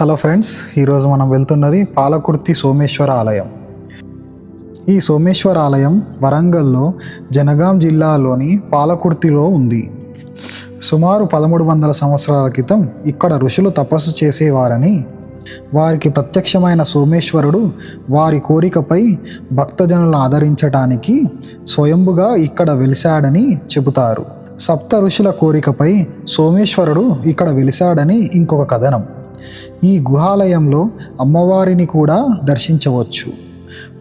Hello friends ఈరోజు మనం వెళ్తున్నది పాలకుర్తి సోమేశ్వర ఆలయం. ఈ సోమేశ్వర ఆలయం వరంగల్లో జనగాం జిల్లాలోని పాలకుర్తిలో ఉంది. సుమారు పదమూడు వందల సంవత్సరాల క్రితం ఇక్కడ ఋషులు తపస్సు చేసేవారని వారికి ప్రత్యక్షమైన సోమేశ్వరుడు వారి కోరికపై భక్తజనులను ఆదరించడానికి స్వయంభుగా ఇక్కడ వెలిశాడని చెబుతారు. సప్త ఋషుల కోరికపై సోమేశ్వరుడు ఇక్కడ వెలిశాడని ఇంకొక కథనం. ఈ గుహాలయంలో అమ్మవారిని కూడా దర్శించవచ్చు.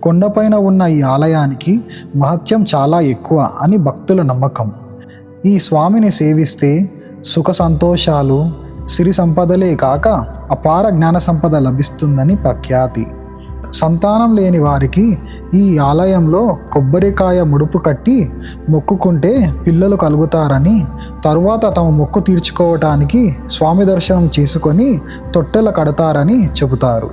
కొండపైన ఉన్న ఈ ఆలయానికి మహత్యం చాలా ఎక్కువ అని భక్తుల నమ్మకం. ఈ స్వామిని సేవిస్తే సుఖ సంతోషాలు సిరి సంపదలే కాక అపార జ్ఞాన సంపద లభిస్తుందని ప్రఖ్యాతి. సంతానం లేని వారికి ఈ ఆలయంలో కొబ్బరికాయ ముడుపు కట్టి మొక్కుకుంటే పిల్లలు కలుగుతారని తరువాత తమ మొక్కు తీర్చుకోవటానికి స్వామి దర్శనం చేసుకొని తొట్టెల కడతారని చెబుతారు.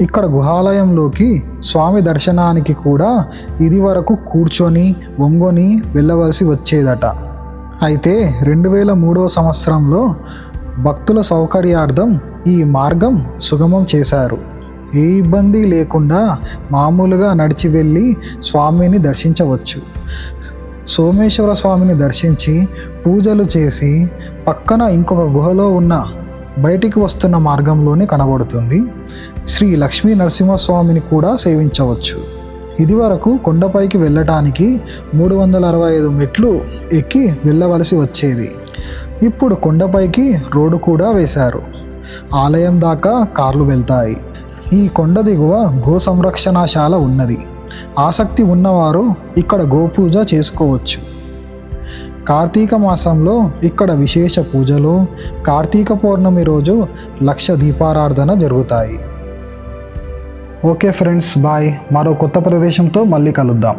ఇక్కడ గుహాలయంలోకి స్వామి దర్శనానికి కూడా ఇది వరకు కూర్చొని వంగొని వెళ్ళవలసి వచ్చేదట. అయితే రెండు వేల మూడో సంవత్సరంలో భక్తుల సౌకర్యార్థం ఈ మార్గం సుగమం చేశారు. ఏ ఇబ్బంది లేకుండా మామూలుగా నడిచి వెళ్ళి స్వామిని దర్శించవచ్చు. సోమేశ్వర స్వామిని దర్శించి పూజలు చేసి పక్కన ఇంకొక గుహలో ఉన్న బయటికి వస్తున్న మార్గంలోనే కనబడుతుంది. శ్రీ లక్ష్మీ నరసింహస్వామిని కూడా సేవించవచ్చు. ఇదివరకు కొండపైకి వెళ్ళటానికి మూడు వందల అరవై ఐదు మెట్లు ఎక్కి వెళ్ళవలసి వచ్చేది. ఇప్పుడు కొండపైకి రోడ్డు కూడా వేశారు. ఆలయం దాకా కార్లు వెళ్తాయి. ఈ కొండ దిగువ గో సంరక్షణశాల ఉన్నది. ఆసక్తి ఉన్నవారు ఇక్కడ గోపూజ చేసుకోవచ్చు. కార్తీక మాసంలో ఇక్కడ విశేష పూజలు కార్తీక పౌర్ణమి రోజు లక్ష దీపారాధన జరుగుతాయి. Okay friends bye. మరో కొత్త ప్రదేశంతో మళ్ళీ కలుద్దాం.